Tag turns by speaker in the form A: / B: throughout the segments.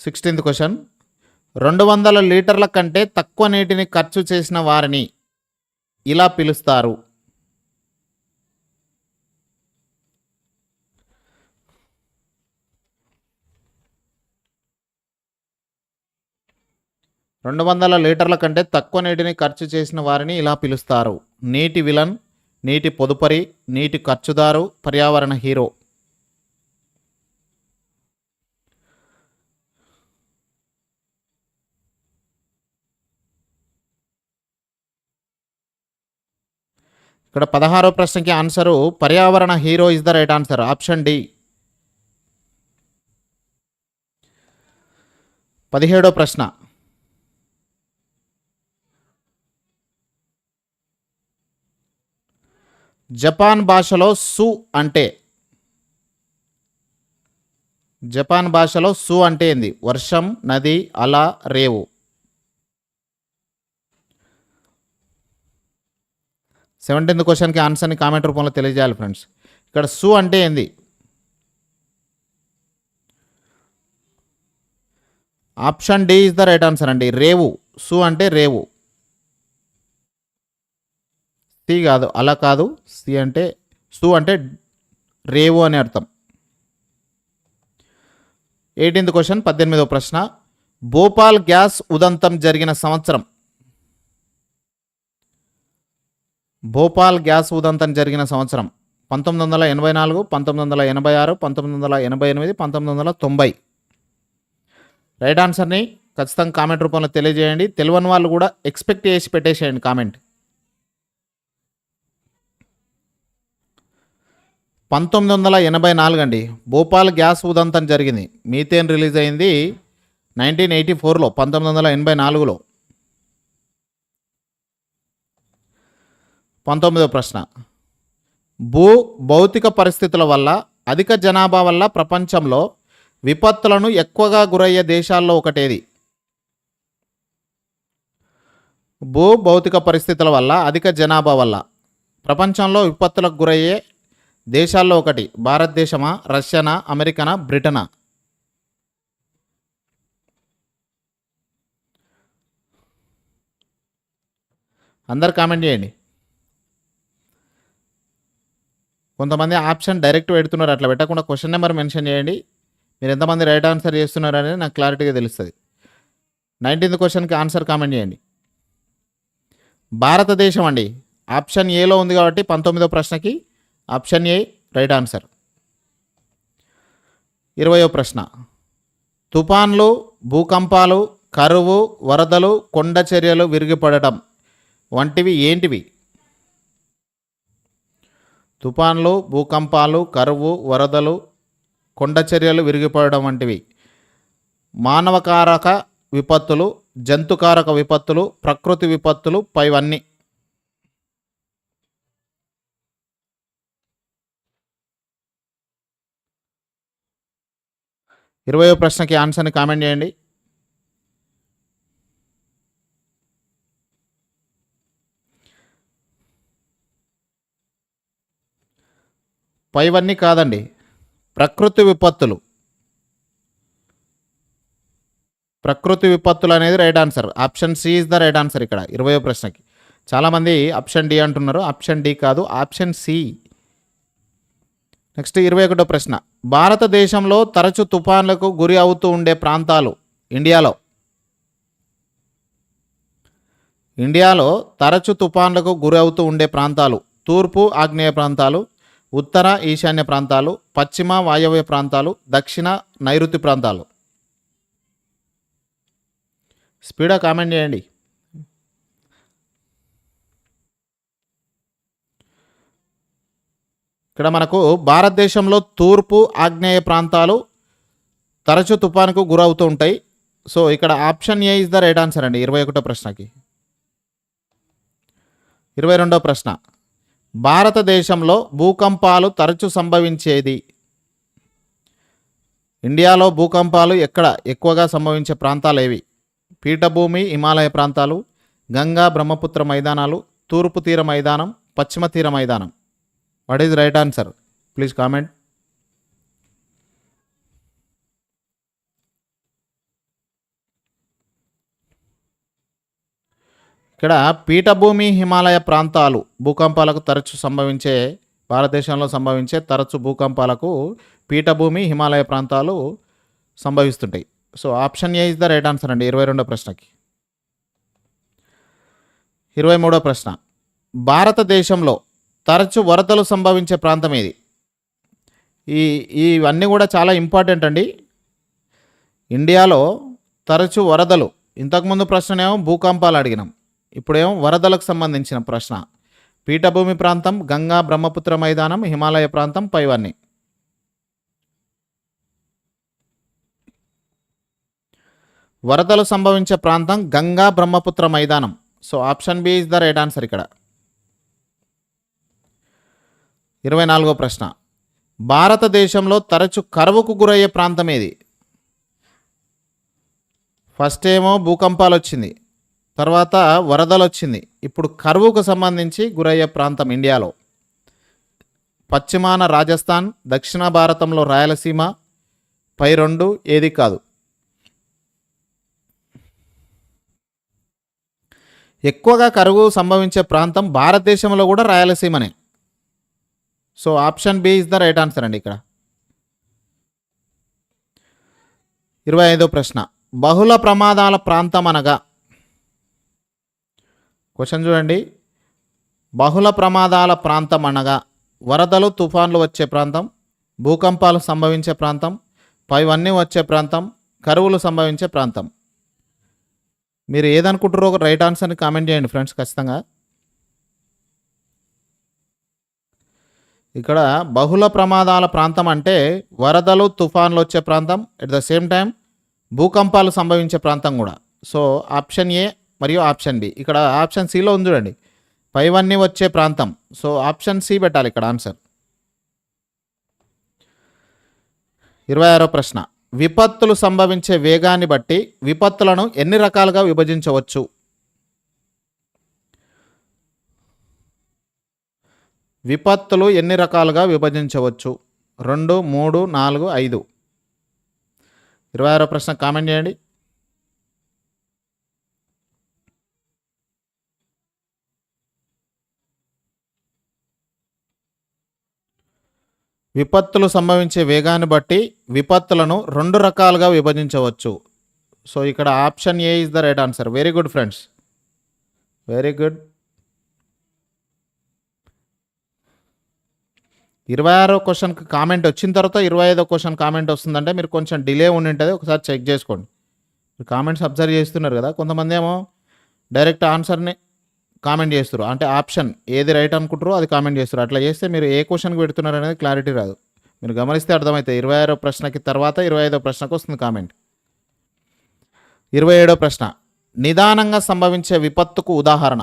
A: Sixteenth question రెండు వందల లీటర్ల కంటే తక్కువ నీటిని ఖర్చు చేసిన వారిని ఇలా పిలుస్తారు. రెండు వందల లీటర్ల కంటే తక్కువ నీటిని ఖర్చు చేసిన వారిని ఇలా పిలుస్తారు. నీటి విలన్ నీటి పొదుపరి నీటి ఖర్చుదారు పర్యావరణ హీరో. ఇక్కడ పదహారో ప్రశ్నకి ఆన్సరు పర్యావరణ hero is the right answer option D. పదిహేడో ప్రశ్న. జపాన్ భాషలో సు అంటే జపాన్ భాషలో సు అంటే ఏంది? వర్షం నది అల రేవు. సెవెంటీన్త్ క్వశ్చన్కి ఆన్సర్ని కామెంట్ రూపంలో తెలియజేయాలి ఫ్రెండ్స్ ఇక్కడ సు అంటే ఏంది? Option D is the right answer అండి. రేవు సు అంటే రేవు సి కాదు అలా కాదు. సి అంటే సు అంటే రేవు అని అర్థం. ఎయిటీన్త్ క్వశ్చన్ పద్దెనిమిదవ ప్రశ్న. భోపాల్ గ్యాస్ ఉదంతం జరిగిన సంవత్సరం. భోపాల్ గ్యాస్ ఉదంతం జరిగిన సంవత్సరం పంతొమ్మిది వందల ఎనభై నాలుగు పంతొమ్మిది వందల ఎనభై ఆరు పంతొమ్మిది వందల ఎనభై ఎనిమిది పంతొమ్మిది వందల తొంభై. రైట్ ఆన్సర్ని ఖచ్చితంగా కామెంట్ రూపంలో తెలియజేయండి. తెలియని వాళ్ళు కూడా ఎక్స్పెక్ట్ చేసి పెట్టేసేయండి కామెంట్. పంతొమ్మిది వందల ఎనభై నాలుగు అండి. భోపాల్ గ్యాస్ ఉదంతం జరిగింది. మీథేన్ రిలీజ్ అయింది నైన్టీన్ ఎయిటీ ఫోర్లో పంతొమ్మిది వందల ఎనభై నాలుగులో. పంతొమ్మిదవ ప్రశ్న. భూ భౌతిక పరిస్థితుల వల్ల అధిక జనాభా వల్ల ప్రపంచంలో విపత్తులను ఎక్కువగా గురయ్యే దేశాల్లో ఒకటేది. భూ భౌతిక పరిస్థితుల వల్ల అధిక జనాభా వల్ల ప్రపంచంలో విపత్తులకు గురయ్యే దేశాల్లో ఒకటి. భారతదేశమా రష్యానా అమెరికనా బ్రిటనా? అందరు కామెంట్ చేయండి. కొంతమంది ఆప్షన్ డైరెక్ట్ పెడుతున్నారు అట్లా పెట్టకుండా క్వశ్చన్ నెంబర్ మెన్షన్ చేయండి. మీరు ఎంతమంది రైట్ ఆన్సర్ చేస్తున్నారు అనేది నాకు క్లారిటీగా తెలుస్తుంది. నైన్టీన్త్ క్వశ్చన్కి ఆన్సర్ కామెంట్ చేయండి. భారతదేశం అండి. ఆప్షన్ ఏలో ఉంది కాబట్టి పంతొమ్మిదో ప్రశ్నకి ఆప్షన్ ఏ రైట్ ఆన్సర్. ఇరవయో ప్రశ్న. తుఫాన్లు భూకంపాలు కరువు వరదలు కొండ చర్యలు విరిగిపడటం వంటివి ఏంటివి? తుఫాన్లు భూకంపాలు కరువు వరదలు కొండచర్యలు విరిగిపోవడం వంటివి. మానవకారక విపత్తులు జంతుకారక విపత్తులు ప్రకృతి విపత్తులు పైవన్నీ. ఇరవయో ప్రశ్నకి ఆన్సర్ని కామెంట్ చేయండి. పైవన్నీ కాదండి ప్రకృతి విపత్తులు. ప్రకృతి విపత్తులు అనేది right answer. Option C is the right answer ఇక్కడ ఇరవయో ప్రశ్నకి. చాలామంది ఆప్షన్ డి అంటున్నారు ఆప్షన్ డి కాదు ఆప్షన్ సి. నెక్స్ట్ ఇరవై ఒకటో ప్రశ్న. భారతదేశంలో తరచు తుఫాన్లకు గురి అవుతూ ఉండే ప్రాంతాలు ఇండియాలో. ఇండియాలో తరచు తుఫాన్లకు గురి అవుతూ ఉండే ప్రాంతాలు తూర్పు ఆగ్నేయ ప్రాంతాలు ఉత్తర ఈశాన్య ప్రాంతాలు పశ్చిమ వాయవ్య ప్రాంతాలు దక్షిణ నైరుతి ప్రాంతాలు. స్పీడా కామెంట్ చేయండి. ఇక్కడ మనకు భారతదేశంలో తూర్పు ఆగ్నేయ ప్రాంతాలు తరచు తుఫానుకు గురవుతూ ఉంటాయి. సో ఇక్కడ option A is the right answer అండి ఇరవై ఒకటో ప్రశ్నకి. ఇరవై రెండో ప్రశ్న. భారతదేశంలో భూకంపాలు తరచు సంభవించేది. ఇండియాలో భూకంపాలు ఎక్కడ ఎక్కువగా సంభవించే ప్రాంతాలు ఏవి? పీఠభూమి హిమాలయ ప్రాంతాలు గంగా బ్రహ్మపుత్ర మైదానాలు తూర్పు తీర మైదానం పశ్చిమ తీర మైదానం. What is right answer? Please comment. ఇక్కడ పీఠభూమి హిమాలయ ప్రాంతాలు భూకంపాలకు తరచు సంభవించే భారతదేశంలో సంభవించే తరచు భూకంపాలకు పీఠభూమి హిమాలయ ప్రాంతాలు సంభవిస్తుంటాయి. So option A is the right answer అండి ఇరవై రెండో ప్రశ్నకి. ఇరవై మూడో ప్రశ్న. భారతదేశంలో తరచు వరదలు సంభవించే ప్రాంతం ఏది? ఈ ఇవన్నీ కూడా చాలా ఇంపార్టెంట్ అండి. ఇండియాలో తరచు వరదలు ఇంతకుముందు ప్రశ్ననేమో భూకంపాలు అడిగినాం. ఇప్పుడేమో వరదలకు సంబంధించిన ప్రశ్న. పీఠభూమి ప్రాంతం గంగా బ్రహ్మపుత్ర మైదానం హిమాలయ ప్రాంతం పైవన్నీ. వరదలు సంభవించే ప్రాంతం గంగా బ్రహ్మపుత్ర మైదానం. So option B is the right answer ఇక్కడ. ఇరవై నాలుగో ప్రశ్న. భారతదేశంలో తరచు కరువుకు గురయ్యే ప్రాంతం ఏది? ఫస్ట్ ఏమో భూకంపాలు వచ్చింది తర్వాత వరదలు వచ్చింది ఇప్పుడు కరువుకు సంబంధించి గురయ్యే ప్రాంతం ఇండియాలో. పశ్చిమాన రాజస్థాన్ దక్షిణ భారతంలో రాయలసీమ పై రెండు ఏది కాదు. ఎక్కువగా కరువు సంభవించే ప్రాంతం భారతదేశంలో కూడా రాయలసీమనే. So option B is the right answer అండి ఇక్కడ. ఇరవై ఐదో ప్రశ్న. బహుళ ప్రమాదాల ప్రాంతం అనగా క్వశ్చన్ చూడండి. బహుళ ప్రమాదాల ప్రాంతం అనగా వరదలు తుఫాన్లు వచ్చే ప్రాంతం భూకంపాలు సంభవించే ప్రాంతం పైవన్నీ వచ్చే ప్రాంతం కరువులు సంభవించే ప్రాంతం. మీరు ఏదనుకుంటారో ఒక రైట్ ఆన్సర్ని కామెంట్ చేయండి ఫ్రెండ్స్ ఖచ్చితంగా. ఇక్కడ బహుళ ప్రమాదాల ప్రాంతం అంటే వరదలు తుఫాన్లు వచ్చే ప్రాంతం ఎట్ ద సేమ్ టైం భూకంపాలు సంభవించే ప్రాంతం కూడా. సో ఆప్షన్ ఏ మరియు ఆప్షన్ బి. ఇక్కడ ఆప్షన్ సిలో ఉంది చూడండి. పైవన్నీ వచ్చే ప్రాంతం. సో ఆప్షన్ సి పెట్టాలి ఇక్కడ ఆన్సర్. ఇరవై ఆరో ప్రశ్న. విపత్తులు సంభవించే వేగాన్ని బట్టి విపత్తులను ఎన్ని రకాలుగా విభజించవచ్చు? విపత్తులు ఎన్ని రకాలుగా విభజించవచ్చు? రెండు మూడు నాలుగు ఐదు. ఇరవై ఆరో ప్రశ్న కామెంట్ చేయండి. విపత్తులు సంభవించే వేగాన్ని బట్టి విపత్తులను రెండు రకాలుగా విభజించవచ్చు. సో ఇక్కడ option A is the right answer very good friends very good ఇరవై ఆరో క్వశ్చన్కి కామెంట్ వచ్చిన తర్వాత ఇరవై ఐదో క్వశ్చన్ కామెంట్ వస్తుందంటే మీరు కొంచెం డిలే ఉండి ఉంటుంది. ఒకసారి చెక్ చేసుకోండి. మీరు కామెంట్స్ అబ్జర్వ్ చేస్తున్నారు కదా కొంతమంది ఏమో డైరెక్ట్ ఆన్సర్ని కామెంట్ చేస్తారు అంటే ఆప్షన్ ఏది రైట్ అనుకుంటారో అది కామెంట్ చేస్తారు అట్లా చేస్తే మీరు ఏ క్వశ్చన్కి పెడుతున్నారు అనేది క్లారిటీ రాదు. మీరు గమనిస్తే అర్థమవుతుంది ఇరవై ఆరో ప్రశ్నకి తర్వాత ఇరవై ఐదో ప్రశ్నకు వస్తుంది కామెంట్. ఇరవై ఏడో ప్రశ్న నిదానంగా సంభవించే విపత్తుకు ఉదాహరణ.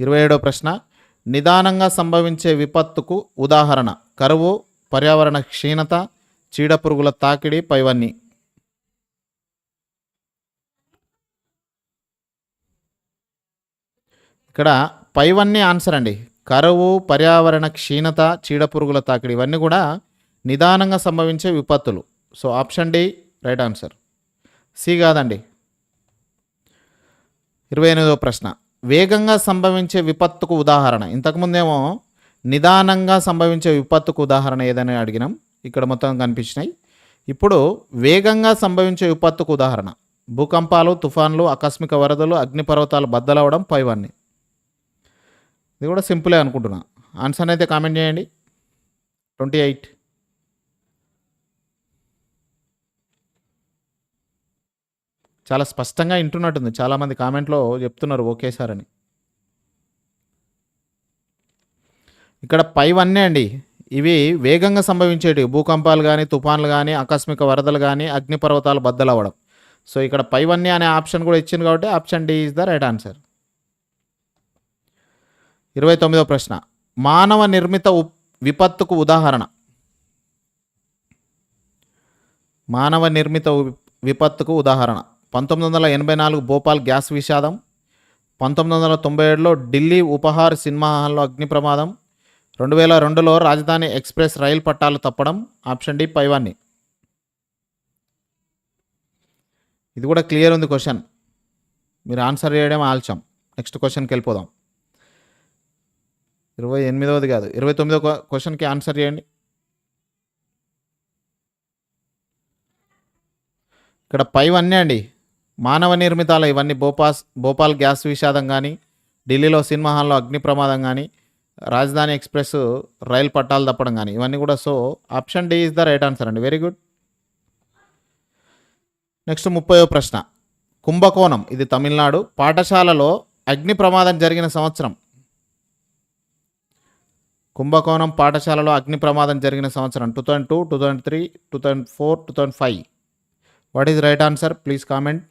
A: ఇరవై ఏడో ప్రశ్న నిదానంగా సంభవించే విపత్తుకు ఉదాహరణ. కరువు పర్యావరణ క్షీణత చీడపురుగుల తాకిడి పైవన్నీ. ఇక్కడ పైవన్నీ ఆన్సర్ అండి. కరువు పర్యావరణ క్షీణత చీడపురుగుల తాకిడి ఇవన్నీ కూడా నిదానంగా సంభవించే విపత్తులు. So option D right answer. C కాదండి. ఇరవై ఎనిమిదవ ప్రశ్న. వేగంగా సంభవించే విపత్తుకు ఉదాహరణ. ఇంతకుముందేమో నిదానంగా సంభవించే విపత్తుకు ఉదాహరణ ఏదని అడిగినాం. ఇక్కడ మొత్తం కనిపించినాయి. ఇప్పుడు వేగంగా సంభవించే విపత్తుకు ఉదాహరణ. భూకంపాలు తుఫాన్లు ఆకస్మిక వరదలు అగ్నిపర్వతాలు బద్దలవడం పైవన్నీ ఇది కూడా సింపులే అనుకుంటున్నా. ఆన్సర్ అయితే కామెంట్ చేయండి. ట్వంటీ ఎయిట్ చాలా స్పష్టంగా వింటున్నట్టుంది. చాలామంది కామెంట్లో చెప్తున్నారు ఓకే సార్ అని. ఇక్కడ పైవన్నీ అండి. ఇవి వేగంగా సంభవించేటివి. భూకంపాలు కానీ తుఫాన్లు కానీ ఆకస్మిక వరదలు కానీ అగ్నిపర్వతాలు బద్దలవ్వడం. సో ఇక్కడ పైవన్నీ అనే ఆప్షన్ కూడా ఇచ్చింది కాబట్టి option D is the right answer ఇరవై తొమ్మిదో ప్రశ్న. మానవ నిర్మిత ఉప్- విపత్తుకు ఉదాహరణ. మానవ నిర్మిత విపత్తుకు ఉదాహరణ. పంతొమ్మిది వందల ఎనభై నాలుగు భోపాల్ గ్యాస్ విషాదం. పంతొమ్మిది వందల తొంభై ఏడులో ఢిల్లీ ఉపహార్ సినిమా హాల్లో అగ్ని ప్రమాదం. రెండు వేల రెండులో రాజధాని ఎక్స్ప్రెస్ రైలు పట్టాలు తప్పడం. ఆప్షన్ డి పైవాన్ని. ఇది కూడా క్లియర్ ఉంది క్వశ్చన్. మీరు ఆన్సర్ చేయడం ఆల్చం నెక్స్ట్ క్వశ్చన్కి వెళ్ళిపోదాం. ఇరవై ఎనిమిదవది కాదు. ఇరవై తొమ్మిదో క్వశ్చన్కి ఆన్సర్ చేయండి. ఇక్కడ పైవన్నీ అండి. మానవ నిర్మితాల ఇవన్నీ భోపాస్ భోపాల్ గ్యాస్ విషాదం కానీ ఢిల్లీలో సినిమా హాల్లో అగ్ని ప్రమాదం కానీ రాజధాని ఎక్స్ప్రెస్ రైలు పట్టాలు తప్పడం కానీ ఇవన్నీ కూడా. So option D is the right answer అండి. Very good. నెక్స్ట్ ముప్పయో ప్రశ్న. కుంభకోణం ఇది తమిళనాడు. పాఠశాలలో అగ్ని ప్రమాదం జరిగిన సంవత్సరం. కుంభకోణం పాఠశాలలో అగ్ని ప్రమాదం జరిగిన సంవత్సరం two thousand two two thousand three two thousand four two thousand five. What is right answer please comment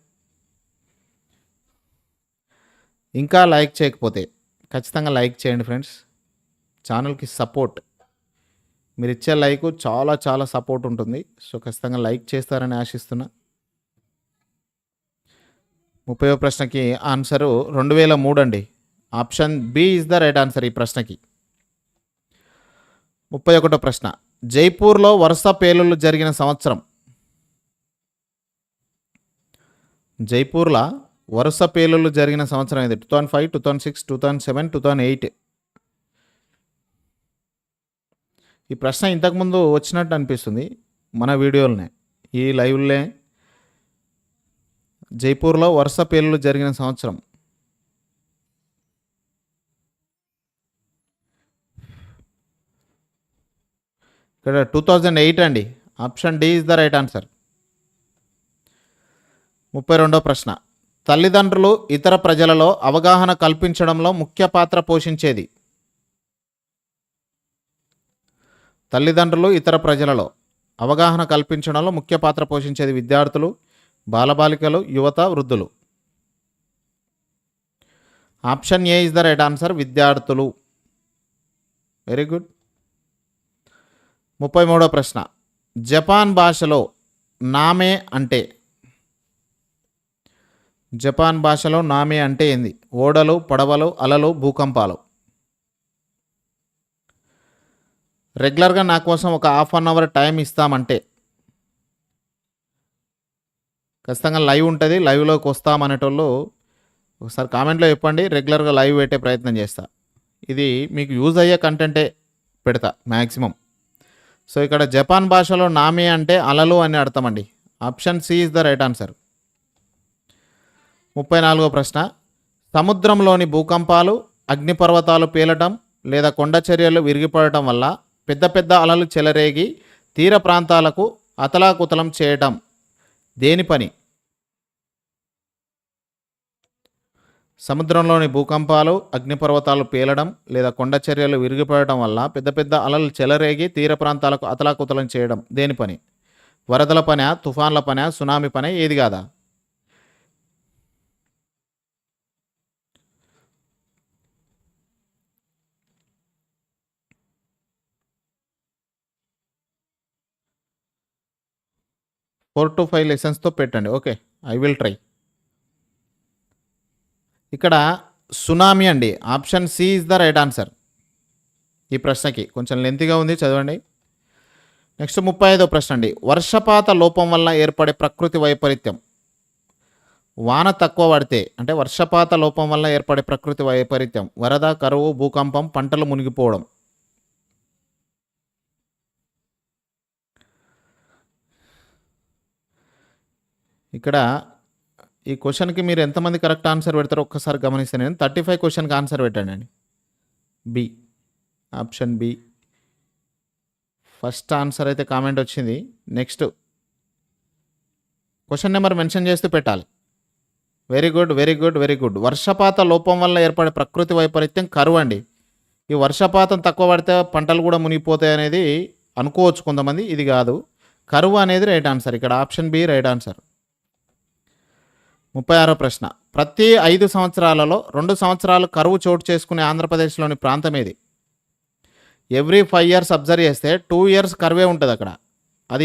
A: ఇంకా లైక్ చేయకపోతే ఖచ్చితంగా లైక్ చేయండి ఫ్రెండ్స్. ఛానల్కి సపోర్ట్ మీరు ఇచ్చే లైక్ చాలా చాలా సపోర్ట్ ఉంటుంది. సో ఖచ్చితంగా లైక్ చేస్తారని ఆశిస్తున్నా. ముప్పై ప్రశ్నకి ఆన్సరు రెండు వేల మూడు అండి. Option B is the right answer ఈ ప్రశ్నకి. ముప్పై ఒకటో ప్రశ్న. జైపూర్లో వరుస పేలుళ్ళు జరిగిన సంవత్సరం. జైపూర్లో వరుస పేలుళ్ళు జరిగిన సంవత్సరం ఇది two thousand five two thousand six two thousand seven two thousand eight. ఈ ప్రశ్న ఇంతకుముందు వచ్చినట్టు అనిపిస్తుంది మన వీడియోలనే. ఈ లైవ్లే జైపూర్లో వరుస పేలుళ్ళు జరిగిన సంవత్సరం. ఇక్కడ టూ థౌజండ్ ఎయిట్ అండి. Option D is the right answer ముప్పై రెండో ప్రశ్న. తల్లిదండ్రులు ఇతర ప్రజలలో అవగాహన కల్పించడంలో ముఖ్య పాత్ర పోషించేది? తల్లిదండ్రులు ఇతర ప్రజలలో అవగాహన కల్పించడంలో ముఖ్య పాత్ర పోషించేది విద్యార్థులు బాలబాలికలు యువత వృద్ధులు? Option A is the right answer విద్యార్థులు. వెరీ గుడ్ ముప్పై మూడో ప్రశ్న. జపాన్ భాషలో నామే అంటే? జపాన్ భాషలో నామే అంటే ఏంది? ఓడలు పడవలు అలలు భూకంపాలు. రెగ్యులర్గా నా కోసం ఒక హాఫ్ అన్ అవర్ టైం ఇస్తామంటే? ఖచ్చితంగా లైవ్ ఉంటుంది లైవ్లోకి వస్తామనేటోళ్ళు ఒకసారి కామెంట్లో చెప్పండి రెగ్యులర్గా లైవ్ పెట్టే ప్రయత్నం చేస్తా. ఇది మీకు యూజ్ అయ్యే కంటెంటే పెడతా మ్యాక్సిమం సో ఇక్కడ జపాన్ భాషలో నామి అంటే అలలు అని అర్థమండి. Option C is the right answer. ముప్పై నాలుగో ప్రశ్న. సముద్రంలోని భూకంపాలు అగ్నిపర్వతాలు పేలటం లేదా కొండ చర్యలు విరిగిపడటం వల్ల పెద్ద పెద్ద అలలు చెలరేగి తీర ప్రాంతాలకు అతలాకుతలం చేయటం. దేని పని? సముద్రంలోని భూకంపాలు అగ్నిపర్వతాలు పేలడం లేదా కొండ చర్యలు విరిగిపడటం వల్ల పెద్ద పెద్ద అలలు చెలరేగి తీర ప్రాంతాలకు అతలాకుతలం చేయడం. దేని పని? వరదల పని తుఫాన్ల పని సునామీ పని ఏది కాదా? ఫోర్ టు ఫైవ్ లెసన్స్తో పెట్టండి. ఓకే ఐ విల్ ట్రై ఇక్కడ సునామీ అండి. Option C is the right answer. ఈ ప్రశ్నకి కొంచెం లెంతిగా ఉంది చదవండి. నెక్స్ట్ ముప్పై ఐదో ప్రశ్న అండి. వర్షపాత లోపం వల్ల ఏర్పడే ప్రకృతి వైపరీత్యం. వాన తక్కువ పడితే అంటే వర్షపాత లోపం వల్ల ఏర్పడే ప్రకృతి వైపరీత్యం. వరద కరువు భూకంపం పంటలు మునిగిపోవడం. ఇక్కడ ఈ క్వశ్చన్కి మీరు ఎంతమంది కరెక్ట్ ఆన్సర్ పెడతారో ఒక్కసారి గమనిస్తే నేను థర్టీ ఫైవ్ క్వశ్చన్కి ఆన్సర్ పెట్టానండి. B. Option B. First answer అయితే కామెంట్ వచ్చింది. నెక్స్ట్ క్వశ్చన్ నెంబర్ మెన్షన్ చేస్తూ పెట్టాలి. Very good very good very good. వర్షపాత లోపం వల్ల ఏర్పడే ప్రకృతి వైపరీత్యం కరువు అండి. ఈ వర్షపాతం తక్కువ పడితే పంటలు కూడా మునిగిపోతాయి అనేది అనుకోవచ్చు కొంతమంది. ఇది కాదు. కరువు అనేది రైట్ ఆన్సర్. ఇక్కడ ఆప్షన్ బి రైట్ ఆన్సర్. ముప్పై ఆరో ప్రశ్న. ప్రతి ఐదు సంవత్సరాలలో రెండు సంవత్సరాలు కరువు చోటు చేసుకునే ఆంధ్రప్రదేశ్లోని ప్రాంతం ఏది? ఎవ్రీ ఫైవ్ ఇయర్స్ అబ్జర్వ్ చేస్తే టూ ఇయర్స్ కరువే ఉంటుంది అక్కడ